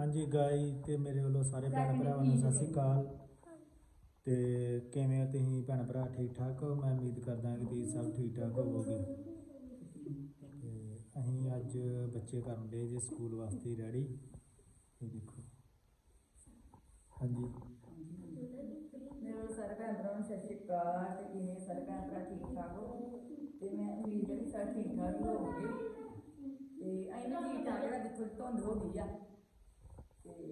ਹਾਂਜੀ ਗਾਈ ਤੇ ਮੇਰੇ ਵੱਲੋਂ ਸਾਰੇ ਭੈਣ ਭਰਾਵਾਂ ਨੂੰ ਸਤਿ ਸ਼੍ਰੀ ਅਕਾਲ। ਤੇ ਕਿਵੇਂ ਹੋ ਤੁਸੀਂ ਭੈਣ ਭਰਾ ਠੀਕ ਠਾਕ ਹੋ? ਮੈਂ ਉਮੀਦ ਕਰਦਾ ਕਿ ਤੁਸੀਂ ਸਭ ਠੀਕ ਠਾਕ ਹੋਵੋਗੇ। ਤੇ ਅਸੀਂ ਅੱਜ ਬੱਚੇ ਕਰਨ ਦੇ ਜੇ ਸਕੂਲ ਵਾਸਤੇ ਰੈਡੀ। ਇਹ ਦੇਖੋ। ਹਾਂਜੀ। ਮੇਰੇ ਵੱਲੋਂ ਸਾਰੇ ਭੈਣ ਭਰਾਵਾਂ ਨੂੰ ਸਤਿ ਸ਼੍ਰੀ ਅਕਾਲ ਤੇ ਕਿਵੇਂ ਸਾਰੇ ਭੈਣ ਭਰਾ ਠੀਕ ਠਾਕ ਹੋ? ਤੇ ਮੈਂ ਉਮੀਦ ਕਰਦੀ ਸਾਰੇ ਠੀਕ ਠਾਕ ਹੀ ਹੋਵੋਗੇ। ਤੇ ਅਸੀਂ ਨਾ ਠੀਕ ਠਾਕ ਹੈ ਧੁੰਦ ਹੋ ਗਈ ਆ।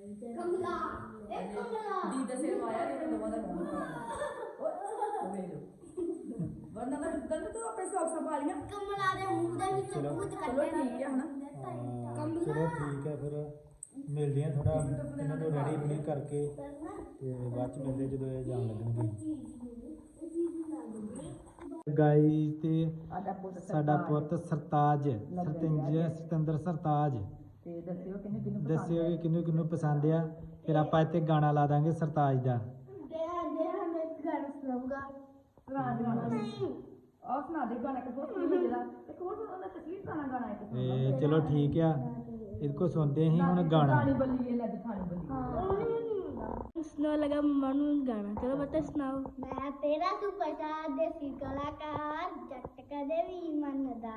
ਕਮਲਾ ਇਹ ਕਮਲਾ। ਦੀ ਦਸੇ ਵਾਇਆ ਤੇ ਮੈਨੂੰ ਮਦਦ ਕਰੋ ਵੇ ਲੋ ਵਰਨਾ ਨਾ ਗੱਲ ਤੂੰ ਆਪਣੇ ਸਾਫ਼ ਸੰਭਾਲੀਆਂ ਕਮਲਾ ਦੇ ਮੂੰਹ ਦਾ ਵਿੱਚ ਭੂਤ ਕੱਢਿਆ ਠੀਕ ਹੈ ਹਨਾ? ਕਮਲਾ। ਠੀਕ ਹੈ ਫਿਰ ਮਿਲਦੇ ਆ ਥੋੜਾ ਇਹਨਾਂ ਨੂੰ ਰੈਡੀ ਰੂਡੀ ਕਰਕੇ ਤੇ ਬਾਅਦ ਚ ਮਿਲਦੇ ਜਦੋਂ ਇਹ ਜਾਣ ਲੱਗਣਗੇ। ਗਾਈ ਤੇ ਸਾਡਾ ਪੁੱਤ ਸਰਤਾਜ। ਸਰਤਿੰਜ ਸਤਿੰਦਰ ਸਰਤਾਜ। ਤੇ ਦੱਸਿਓ ਕਿਹਨੂੰ ਕਿਹਨੂੰ ਕਿਹਨੂੰ ਪਸੰਦ ਆ। ਫਿਰ ਆਪਾਂ ਇੱਥੇ ਗਾਣਾ ਲਾ ਦਾਂਗੇ ਸਰਤਾਜ ਦਾ। ਆਹ ਸੁਣਾ ਦੇ ਗਾਣਾ ਕਿ ਬਹੁਤ ਵਧੀਆ ਜਿਹੜਾ। ਗਾਣਾ ਗਾਣਾ ਇੱਕ ਤੇ ਚਲੋ ਠੀਕ ਆ। ਇਹਦੇ ਕੋ ਸੁਣਦੇ ਅਸੀਂ ਹੁਣ ਗਾਣਾ। ਗਾਣੀ ਬੱਲੀਏ ਲੈ ਨੂੰ ਗਾਣਾ। ਚਲੋ ਬੱਚਾ ਸੁਣਾਓ। ਮੈਂ ਤੇਰਾ ਸੁਪਰਸਟਾਰ ਦੇਸੀ ਕਲਾਕਾਰ ਜੱਟ ਕਦੇ ਵੀ ਮੰਨਦਾ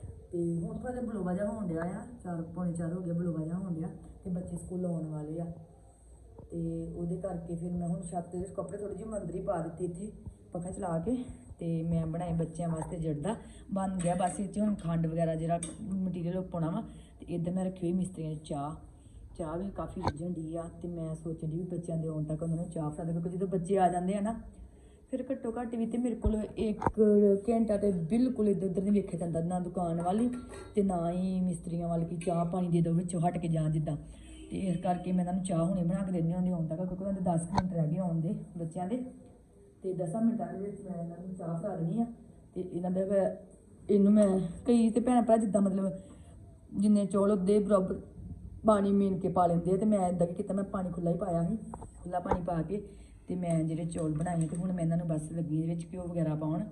ਤੇ ਹੁਣ ਥੋੜਾ ਜਿਹਾ ਬਲੋਵਾ ਜਿਹਾ ਹੋਣ ਡਿਆ ਆ, ਚਾਰ, ਪੌਣੇ ਚਾਰ ਹੋ ਗਿਆ ਬਲੋਵਾ ਜਿਹਾ ਹੋਣ ਡਿਆ ਤੇ ਬੱਚੇ ਸਕੂਲ ਆਉਣ ਵਾਲੇ ਆ। ਤੇ ਉਹਦੇ ਕਰਕੇ ਫਿਰ ਮੈਂ ਹੁਣ ਛੱਤ ਦੇ ਕੱਪੜੇ ਥੋੜੀ ਜਿਹੀ ਮੰਦਰੀ ਪਾ ਦਿੱਤੀ ਇੱਥੇ ਪੱਖਾ ਚਲਾ ਕੇ ਤੇ ਮੈਂ ਬਣਾਏ ਬੱਚਿਆਂ ਵਾਸਤੇ ਜੜਦਾ ਬਣ ਗਿਆ ਬਸ ਇਹ 'ਚ ਹੁਣ ਖੰਡ ਵਗੈਰਾ ਜਿਹੜਾ ਮਟੀਰੀਅਲ ਪਾਉਣਾ ਵਾ ਤੇ ਇੱਧਰ ਮੈਂ ਰੱਖੀ ਹੋਈ ਮਿਸਤਰੀਆਂ ਦੀ ਚਾਹ। ਚਾਹ ਵੀ ਕਾਫੀ ਰਿੱਝਣ ਦੀ ਆ ਤੇ ਮੈਂ ਸੋਚਣ ਦੀ ਵੀ ਬੱਚਿਆਂ ਦੇ ਆਉਣ ਤੱਕ ਉਹਨਾਂ ਨੂੰ ਚਾਹ ਫੜਾ ਦੇ ਕਿਉਂਕਿ ਜਦੋਂ ਬੱਚੇ ਆ ਜਾਂਦੇ ਆ ਨਾ ਫਿਰ ਘੱਟੋ ਘੱਟ ਵੀ ਤੇ ਮੇਰੇ ਕੋਲ ਇੱਕ ਘੰਟਾ ਤੇ ਬਿਲਕੁਲ ਇੱਧਰ ਉੱਧਰ ਨਹੀਂ ਵੇਖਿਆ ਜਾਂਦਾ, ਨਾ ਦੁਕਾਨ ਵਾਲੀ ਤੇ ਨਾ ਹੀ ਮਿਸਤਰੀਆਂ ਵਾਲੀ ਕਿ ਚਾਹ ਪਾਣੀ ਦੇ ਦਿਓ, ਵਿੱਚੋਂ ਹਟ ਕੇ ਜਾਂ ਜਿੱਦਾਂ। ਤੇ ਇਸ ਕਰਕੇ ਮੈਂ ਇਹਨਾਂ ਨੂੰ ਚਾਹ ਹੁਣੇ ਬਣਾ ਕੇ ਦਿੰਦੀ ਹੁੰਦੀ ਆਉਣ ਤੱਕ, ਕਿਉਂਕਿ ਉਹਨਾਂ ਦੇ 10 ਕੁ ਮਿੰਟ ਰਹਿ ਗਏ ਆਉਣ ਦੇ ਬੱਚਿਆਂ ਦੇ। ਤੇ 10 ਮਿੰਟਾਂ ਦੇ ਵਿੱਚ ਮੈਂ ਇਹਨਾਂ ਨੂੰ ਚਾਹ ਫੜਾ ਦੇਣੀ ਆ ਤੇ ਇਹਨਾਂ ਦੇ ਇਹਨੂੰ ਮੈਂ ਕਈ ਤੇ ਭੈਣ ਭਰਾ ਜਿੱਦਾਂ ਮਤਲਬ ਜਿੰਨੇ ਚੌਲ ਦੇ ਬਰਾਬਰ ਪਾਣੀ ਮੀਨ ਕੇ ਪਾ ਲੈਂਦੇ ਆ, ਤੇ ਮੈਂ ਇਦਾਂ ਕੀਤਾ, ਮੈਂ ਪਾਣੀ ਖੁੱਲਾ ਹੀ ਪਾਇਆ ਸੀ ਖੁੱਲਾ ਪਾਣੀ ਪਾ ਕੇ। ਤੇ ਮੈਂ ਜਿਹੜੇ ਚੌਲ ਬਣਾਏ ਤੇ ਹੁਣ ਮੈਂ ਇਹਨਾਂ ਨੂੰ ਬਸ ਲੱਗੀ ਇਹਦੇ ਵਿੱਚ ਘਿਓ ਵਗੈਰਾ ਪਾਉਣ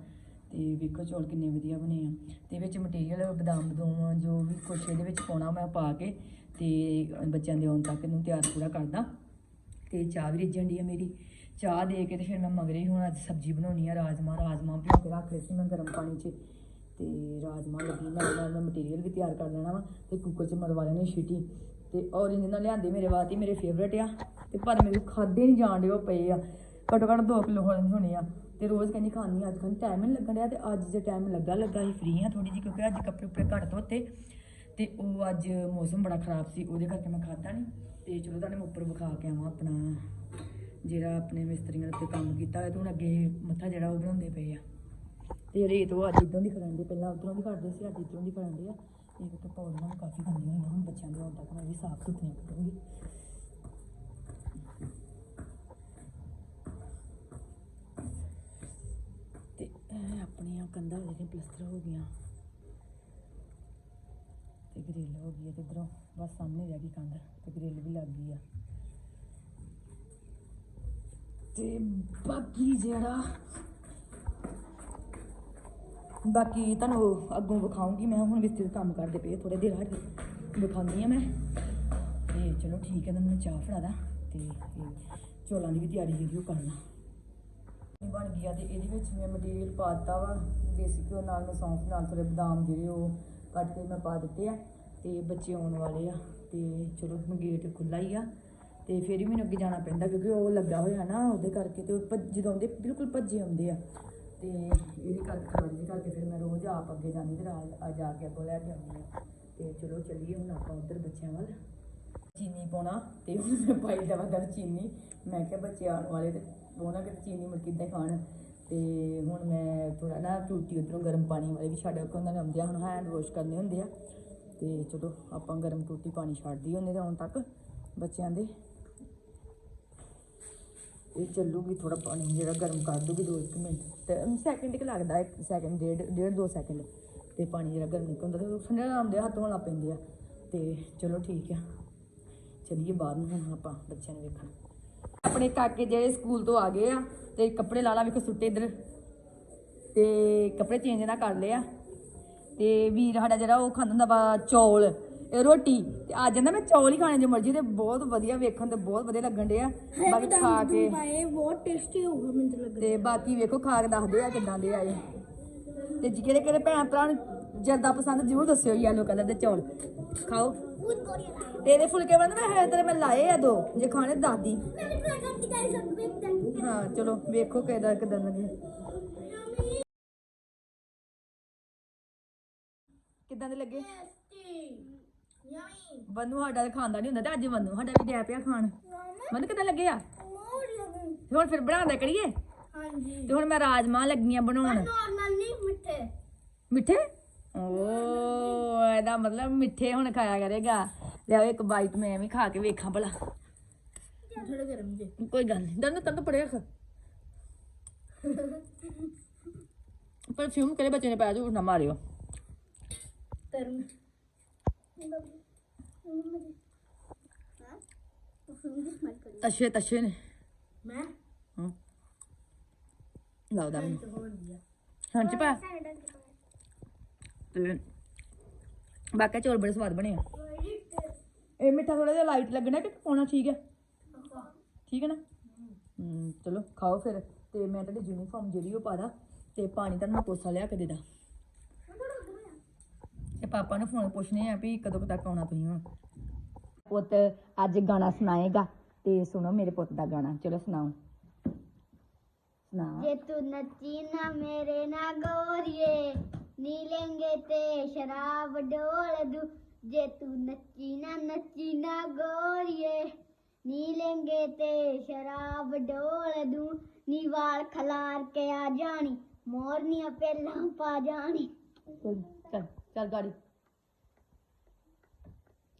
ਤੇ ਵੇਖੋ ਚੌਲ ਕਿੰਨੇ ਵਧੀਆ ਬਣੇ ਆ। ਤੇ ਵਿੱਚ ਮਟੀਰੀਅਲ ਬਦਾਮ ਬਦੂਮ ਜੋ ਵੀ ਕੁਛ ਇਹਦੇ ਵਿੱਚ ਪਾਉਣਾ ਮੈਂ ਪਾ ਕੇ ਤੇ ਬੱਚਿਆਂ ਦੇ ਆਉਣ ਤੱਕ ਇਹਨੂੰ ਤਿਆਰ ਪੂਰਾ ਕਰਦਾ। ਤੇ ਚਾਹ ਵੀ ਰਿੱਝਣ ਦੀ ਆ ਮੇਰੀ। ਚਾਹ ਦੇ ਕੇ ਤੇ ਫਿਰ ਮੈਂ ਮਗਰੇ ਹੁਣ ਅੱਜ ਸਬਜ਼ੀ ਬਣਾਉਣੀ ਆ ਰਾਜਮਾ ਰਾਜਮਾ ਭਿਓ ਕੇ ਰੱਖ ਲਏ ਸੀ ਮੈਂ ਗਰਮ ਪਾਣੀ 'ਚ। ਤੇ ਰਾਜਮਾ ਲੱਗੀ ਨਾਲ ਨਾਲ, ਮੈਂ ਮਟੀਰੀਅਲ ਵੀ ਤਿਆਰ ਕਰ ਲੈਣਾ ਵਾ ਤੇ ਕੁੱਕਰ 'ਚ ਮਰਵਾ ਲੈਣੀ ਛੀਟੀ ਤੇ ਔਰੇਂਜ ਨਾਲ ਲਿਆਂਦੇ ਮੇਰੇ ਵਾਸਤੇ, ਮੇਰੇ ਫੇਵਰੇਟ ਆ। ਤੇ ਪਰ ਮੇਰੇ ਕੋਲ ਖਾਦੇ ਨਹੀਂ ਜਾਣ ਦੇ ਉਹ ਪਏ ਆ। ਘੱਟੋ ਘੱਟ 2 ਕਿਲੋ ਹੋਣੇ ਹੋਣੇ ਆ। ਤੇ ਰੋਜ਼ ਕਹਿੰਦੀ ਖਾਣੀ ਅੱਜ ਕੱਲ੍ਹ ਟਾਈਮ ਨਹੀਂ ਲੱਗਣ ਡਿਆ ਤੇ ਅੱਜ ਜੇ ਟਾਈਮ ਲੱਗਾ ਲੱਗਾ ਹੀ ਫ੍ਰੀ ਆ ਥੋੜੀ ਜਿਹੀ ਕਿਉਂਕਿ ਅੱਜ ਕੱਪੜੇ ਉੱਪਰੇ ਘੱਟ ਧੋਤੇ। ਤੇ ਉਹ ਅੱਜ ਮੌਸਮ ਬੜਾ ਖਰਾਬ ਸੀ, ਉਹਦੇ ਕਰਕੇ ਮੈਂ ਖਾਦਾ ਨਹੀਂ ਤੇ ਚਲੋ ਤੁਹਾਨੂੰ ਮੈਂ ਉੱਪਰ ਵਿਖਾ ਕੇ ਆਵਾਂ ਆਪਣਾ, ਜਿਹੜਾ ਆਪਣੇ ਮਿਸਤਰੀਆਂ ਨੇ ਉੱਤੇ ਕੰਮ ਕੀਤਾ ਹੋਇਆ ਤੇ ਹੁਣ ਅੱਗੇ ਮੱਥਾ ਜਿਹੜਾ ਉਹ ਬਣਾਉਂਦੇ ਪਏ ਆ। ਤੇ ਰੇਤ ਉਹ ਅੱਜ ਇਦੋਂ ਦੀ ਖੜਨ ਪਹਿਲਾਂ ਉਧਰੋਂ ਦੀ ਕਰਦੇ ਸੀ, ਅੱਜ ਇਧਰੋਂ ਦੀ ਖੜਨ ਆ। ਇਹ ਤਾਂ ਪੌੜੀਆਂ ਕਾਫੀ ਗੰਦੀਆਂ ਹੋਈਆਂ ਹੁਣ ਬੱਚਿਆਂ ਦੇ ਆਉਣ ਤੱਕ ਮੈਂ ਵੀ ਸਾਫ਼ ਸੁਥਰੀਆਂ ਕਰੂੰਗੀ। ਕੰਧਾਂ ਜਿਹੜੀਆਂ ਪਲਸਤਰ ਹੋ ਗਈਆਂ। ਤੇ ਗ੍ਰਿਲ ਹੋ ਗਈ ਹੈ ਤੇ ਬਸ ਸਾਹਮਣੇ ਰਹਿ ਗਈ ਕੰਧ, ਤੇ ਗ੍ਰਿਲ ਵੀ ਲੱਗ ਗਈ ਆ। ਤੇ ਬਾਕੀ ਜਿਹੜਾ, ਬਾਕੀ ਤੁਹਾਨੂੰ ਅੱਗੋਂ ਵਿਖਾਉਂਗੀ ਮੈਂ, ਹੁਣ ਮਿਸਤਰੀ ਕੰਮ ਕਰਦੇ ਪਏ ਥੋੜੇ ਦੇਰ ਹਟ ਕੇ ਵਿਖਾਉਂਦੀ ਆ ਮੈਂ। ਤੇ ਚਲੋ ਠੀਕ ਹੈ ਤੁਹਾਨੂੰ ਚਾਹ ਫੜਾ ਦਾਂ, ਤੇ ਇਹ ਚੌਲਾਂ ਦੀ ਵੀ ਤਿਆਰੀ ਜਿਹੜੀ ਉਹ ਕਰਨਾ ਬਣ ਗਿਆ ਤੇ ਇਹਦੇ ਵਿੱਚ ਮੈਂ ਮਟੀਰੀਅਲ ਪਾ ਦਿੱਤਾ ਵਾ, ਦੇਸੀ ਘਿਓ ਨਾਲ ਮੈਂ ਸੌਂਫ ਨਾਲ ਥੋੜੇ ਬਦਾਮ ਜਿਹੜੇ ਉਹ ਕੱਟ ਕੇ ਮੈਂ ਪਾ ਦਿੱਤੇ ਆ ਤੇ ਬੱਚੇ ਆਉਣ ਵਾਲੇ ਆ ਤੇ ਚਲੋ ਹੁਣ ਗੇਟ ਖੁੱਲਾ ਹੀ ਆ ਤੇ ਫਿਰ ਹੀ ਮੈਨੂੰ ਅੱਗੇ ਜਾਣਾ ਪੈਂਦਾ ਕਿਉਂਕਿ ਉਹ ਲੱਗਾ ਹੋਇਆ ਨਾ ਉਹਦੇ ਕਰਕੇ ਤੇ ਉਹ ਭੱਜ- ਜਦੋਂ ਆਉਂਦੇ ਬਿਲਕੁਲ ਭੱਜੇ ਆਉਂਦੇ ਆ ਤੇ ਇਹਦੇ ਕਰਕੇ ਖਬਰ ਕਰਕੇ ਫਿਰ ਮੈਂ ਰੋਜ਼ ਆਪ ਅੱਗੇ ਜਾਂਦੀ ਤੇ ਰਾਜ, ਆ ਜਾ ਕੇ ਅੱਗੋਂ ਲੈ ਕੇ ਆਉਂਦੀ ਆ। ਤੇ ਚਲੋ ਚੱਲੀਏ ਹੁਣ ਆਪਾਂ ਉੱਧਰ ਬੱਚਿਆਂ ਵੱਲ। ਚੀਨੀ ਪਾਉਣਾ ਤੇ ਹੁਣ ਮੈਂ ਪਾਈ ਦਵਾ ਦਰ ਚੀਨੀ। ਮੈਂ ਕਿਹਾ ਬੱਚੇ ਆਉਣ ਵਾਲੇ ਤੇ ਉਹਨਾਂ ਕਿ ਚੀਨੀ ਮੁੜ ਕਿੱਦਾਂ ਖਾਣ। ਤੇ ਹੁਣ ਮੈਂ ਥੋੜਾ ਨਾ ਟੂਟੀ ਉਧਰੋਂ ਗਰਮ ਪਾਣੀ ਵਾਲੇ ਵੀ ਛੱਡ ਕੇ ਉਹਨਾਂ ਨੇ ਆਉਂਦੇ ਹੁਣ ਹੈਂਡ ਵਾਸ਼ ਕਰਨੇ ਹੁੰਦੇ ਆ। ਤੇ ਚਲੋ ਆਪਾਂ ਗਰਮ ਟੂਟੀ ਪਾਣੀ ਛੱਡਦੀ ਹੁੰਦੇ ਤਾਂ ਹੁਣ ਤੱਕ ਬੱਚਿਆਂ ਦੇ। ਇਹ ਚੱਲੂਗੀ ਥੋੜਾ ਪਾਣੀ, ਜਿਹੜਾ ਗਰਮ ਕਰ ਦੂਗੀ ਦੋ ਇੱਕ ਮਿੰਟ। ਤੇ ਸੈਕਿੰਡ ਕਿ ਲੱਗਦਾ, ਇੱਕ ਸੈਕਿੰਡ ਡੇਢ ਡੇਢ ਦੋ ਸੈਕਿੰਡ ਤੇ ਪਾਣੀ ਜਿਹੜਾ ਗਰਮ ਨਿਕਲਦਾ ਤੇ ਠੰਡੇ ਆਉਂਦੇ ਹੱਥ ਧੋਣਾ ਪੈਂਦੇ ਆ। ਤੇ ਚਲੋ ਠੀਕ ਆ। ਚਲਿਏ ਬਾਹਰ ਨੂੰ ਹੁਣ ਆਪਾਂ ਬੱਚਿਆਂ ਨੂੰ ਵੇਖਣ। ਆਪਣੇ ਕਾਕੇ ਜਿਹੜੇ ਸਕੂਲ ਤੋਂ ਆ ਗਏ ਆ ਤੇ ਕੱਪੜੇ ਲਾਲਾ ਵੇਖੋ ਸੁੱਟੇ ਇੱਧਰ। ਤੇ ਕੱਪੜੇ ਚੇਂਜ ਨਾ ਕਰ ਲਿਆ ਤੇ ਵੀਰ ਸਾਡਾ ਜਿਹੜਾ ਉਹ ਖਾਂਦਾ ਹੁੰਦਾ ਵਾ ਚੌਲ ਰੋਟੀ ਤੇ ਅੱਜ ਨਾ ਮੈਂ ਚੌਲ ਹੀ ਖਾਣੇ ਜੋ ਮਰਜ਼ੀ ਤੇ ਬਹੁਤ ਵਧੀਆ ਵੇਖਣ ਤੇ ਬਹੁਤ ਵਧੀਆ ਲੱਗਣ ਡਿਆ ਬਾਕੀ ਖਾ ਕੇ ਪਾਏ ਬਹੁਤ ਟੇਸਟੀ ਹੋਊਗਾ ਮੈਨੂੰ ਤਾਂ ਲੱਗਦਾ। ਤੇ ਬਾਕੀ ਵੇਖੋ ਖਾ ਕੇ ਦੱਸਦੇ ਆ ਕਿੱਦਾਂ ਦੇ ਆਏ। ਤੇ ਜੀ ਕਿਹੜੇ ਭੈਣ ਭਰਾ ਨੂੰ ਜਰਦਾ ਪਸੰਦ ਜ਼ਰੂਰ ਦੱਸਿਓ ਯੈਲੋ ਕਲਰ ਦੇ ਚੌਲ। ਖਾਓ। ਤੇਰੇ ਫੁਲਕੇ ਬਣਦੇ ਮੈਂ ਤੇਰੇ ਮੈਂ ਲਾਏ ਆ ਦੋ ਜੇ ਖਾਣੇ ਦਾਦੀ ਹਾਂ ਚਲੋ ਵੇਖੋ ਕਿਦਾਂ ਕਿਦਾਂ ਲੱਗੇ। ਕਿਦਾਂ ਦੇ ਲੱਗੇ? ਬੰਨੂ ਸਾਡਾ ਤਾਂ ਖਾਂਦਾ ਨਹੀਂ ਹੁੰਦਾ ਤੇ ਅੱਜ ਬੰਨੂ ਸਾਡਾ ਵੀ ਡਿਆ ਪਿਆ ਖਾਣ। ਬੰਨੂ ਕਿਦਾਂ ਲੱਗੇ ਆ? ਤੇ ਹੁਣ ਫਿਰ ਬਣਾਉਂਦਾ ਕਰੀਏ? ਹਾਂਜੀ। ਤੇ ਹੁਣ ਮੈਂ ਰਾਜਮਾ ਲੱਗੀਆਂ ਬਣਾਉਣ। ਨਾਰਮਲ ਨਹੀਂ ਮਿੱਠੇ। ਮਿੱਠੇ? ਓ। ਇਹਦਾ ਮਤਲਬ ਮਿੱਠੇ ਹੁਣ ਖਾਇਆ ਕਰੇਗਾ। ਲਿਆਓ ਇੱਕ ਬਾਈਟ ਮੈਂ ਵੀ ਖਾ ਕੇ ਵੇਖਾਂ ਭਲਾ। ਥੋੜੇ ਗਰਮ ਜੇ। ਕੋਈ ਗੱਲ ਨਹੀਂ ਦੰਦ ਤੰਦ ਪੜੇ ਰੱਖ। ਪਰਫਿਊਮ ਕਰੇ ਬੱਚੇ ਨੇ ਪਾਇਆ ਤੂੰ ਨਾ ਮਾਰਿਓ। ਤਰਮ ਤਸ਼ੇ ਤਸ਼ੇ ਨੇ। ਮੈਂ? ਹਾਂ। ਲਾਉਦਾ ਮੈਨੂੰ ਹੋ ਗਿਆ ਹਾਂ ਚ ਪਾ। ਤੇ ਬਾਕੀ ਚੌਲ ਬੜੇ ਸਵਾਦ ਬਣੇ ਆ। ਇਹ ਮਿੱਠਾ ਥੋੜਾ ਜਿਹਾ ਲਾਈਟ ਲੱਗਣਾ ਕਿ ਪਾਉਣਾ ਠੀਕ ਹੈ ਠੀਕ ਹੈ ਨਾ? ਹੂੰ ਚਲੋ ਖਾਓ ਫਿਰ। ਤੇ ਮੈਂ ਤੁਹਾਡੀ ਯੂਨੀਫਾਰਮ ਜਿਹੜੀ ਉਹ ਪਾ ਤੇ ਪਾਣੀ ਤੁਹਾਨੂੰ ਮੈਂ ਕੋਸਾ ਲਿਆ ਕੇ ਦੇ ਤੇ ਪਾਪਾ ਨੂੰ ਫੋਨ ਪੁੱਛਨੇ ਆ ਵੀ ਕਦੋਂ ਤੱਕ ਆਉਣਾ ਤੁਸੀਂ ਹੁਣ? ਪੁੱਤ, ਅੱਜ ਗਾਣਾ ਸੁਣਾਏਗਾ ਤੇ ਸੁਣੋ ਮੇਰੇ ਪੁੱਤ ਦਾ ਗਾਣਾ। ਚਲੋ ਸੁਣਾਓ। ਸੁਣਾ ਜੇ ਤੂੰ ਨੱਚੀ ਨਾ ਮੇਰੇ ਨਾ ਗੋਰੀਏ ਨੀ ਲੈਂਗੇ ਤੇ ਸ਼ਰਾਬ ਡੋਲ ਦੂ। ਜੇ ਤੂੰ ਨੱਚੀ ਨਾ ਨੱਚੀ ਨਾ ਗੋਰੀਏ। ਨੀ ਲੈਂਗੇ ਤੇ ਸ਼ਰਾਬ ਡੋਲ ਦੂ। ਨੀ ਵਾਲ ਖਲਾਰ ਕੇ ਆ ਜਾਣੀ ਮੋਰਨੀਆਂ ਪਹਿਲਾਂ ਪਾ ਜਾਣੀ। ਚੱਲ ਚੱਲ ਗਾੜੀ।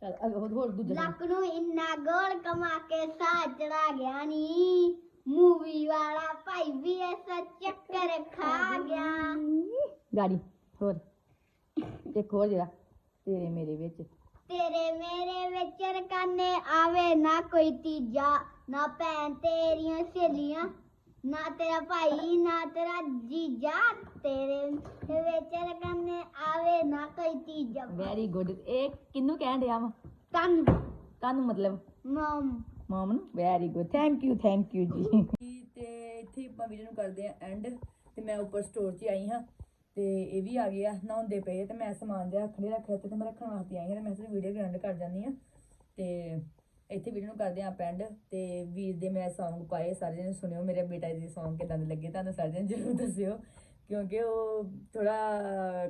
ਚੱਲ ਅਗ- ਹੋਰ ਹੋਰ ਦੂਜਾ। ਲੱਕ ਨੂੰ ਇੰਨਾ ਗੋਲ ਕਮਾ ਕੇ ਸਾਹ ਚੜਾ ਗਿਆ ਨੀ। ਮੂਵੀ ਵਾਲਾ ਭਾਈ ਵੀ ਐਸਾ ਚੱਕਰ ਖਾ ਗਿਆ। ਗਾੜੀ। ਹੋਰ? ਇੱਕ ਹੋਰ ਜਿਹੜਾ ਤੇਰੇ ਮੇਰੇ ਵਿੱਚ। ਤੇਰੇ ਮੇਰੇ ਵਿੱਚ ਰਕਾਨੇ ਆਵੇ ਨਾ ਕੋਈ ਤੀਜਾ ਨਾ ਭੈਣ ਤੇਰੀਆਂ ਸਹੇਲੀਆਂ ਨਾ ਤੇਰਾ ਭਾਈ ਨਾ ਤੇਰਾ ਜੀਜਾ ਤੇਰੇ ਵਿੱਚ ਰਕਾਨੇ ਆਵੇ ਨਾ ਕੋਈ ਤੀਜਾ। ਵੈਰੀ ਗੁੱਡ ਇਹ ਕਿੰਨੂੰ ਕਹਿਣ ਡਿਆ ਵਾ? ਤਨ ਕਾਨੂੰ ਮਤਲਬ? ਮਮ। ਮਮ ਨੂੰ? Very good thank you thank you ਜੀ। ਤੇ ਇੱਥੇ ਆਪਾਂ ਵੀਡੀਓ ਨੂੰ ਕਰਦੇ ਆ ਐਂਡ ਤੇ ਮੈਂ ਉੱਪਰ ਸਟੋਰ 'ਚ ਆਈ ਹਾਂ। ਤੇ ਇਹ ਵੀ ਆ ਗਏ ਆ, ਨਹਾਉਂਦੇ ਪਏ ਆ ਤੇ ਮੈਂ ਸਮਾਨ ਜਿਹਾ ਖੜੇ ਰੱਖਿਆ ਤੇ ਮੈਂ ਰੱਖਣ ਵਾਸਤੇ ਆਈ ਹਾਂ ਤੇ ਮੈਂ ਸਿਰ ਵੀਡੀਓ ਗ੍ਰੈਂਡ ਕਰ ਜਾਂਦੀ ਆ ਤੇ ਇੱਥੇ ਵੀਡੀਓ ਨੂੰ ਕਰਦੇ ਆ ਐਂਡ ਤੇ ਵੀਰ ਦੇ ਮੈਂ Song ਪਾਏ, ਸਾਰੇ ਜਣੇ ਸੁਣਿਓ, ਮੇਰੇ ਬੇਟਾ ਜੀ ਦੇ Song ਕਿਦਾਂ ਦੇ ਲੱਗੇ, ਤੁਹਾਨੂੰ ਸਾਰੇ ਜਣੇ ਜ਼ਰੂਰ ਦੱਸਿਓ। ਕਿਉਂਕਿ ਉਹ ਥੋੜਾ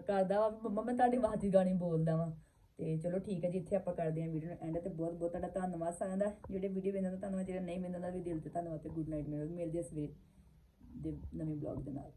ਕਰਦਾ ਵਾ, ਮੰਮਾ ਮੈਂ ਤੁਹਾਡੇ ਵਾਸਤੇ ਹੀ ਗਾਣੇ ਬੋਲਦਾ ਵਾਂ। ਤੇ ਚਲੋ ਠੀਕ ਹੈ ਜੀ, ਇੱਥੇ ਆਪਾਂ ਕਰਦੇ ਹਾਂ ਵੀਡੀਓ ਨੂੰ ਐਂਡ ਤੇ ਬਹੁਤ ਬਹੁਤ ਤੁਹਾਡਾ ਧੰਨਵਾਦ ਸਾਰਿਆਂ ਦਾ। ਜਿਹੜੇ ਵੀਡੀਓ ਵੇਖਦੇ ਧੰਨਵਾਦ, ਜਿਹੜਾ ਨਹੀਂ ਵੇਖਦੇ ਉਹਨਾਂ ਦਾ ਵੀ ਦਿਲ ਤੇ ਧੰਨਵਾਦ ਤੇ ਗੁੱਡ ਨਾਈਟ ਮਿਲਦੇ ਆ ਸਵੇਰ ਦੇ ਨਵੇਂ ਬਲੌਗ ਦੇ ਨਾਲ।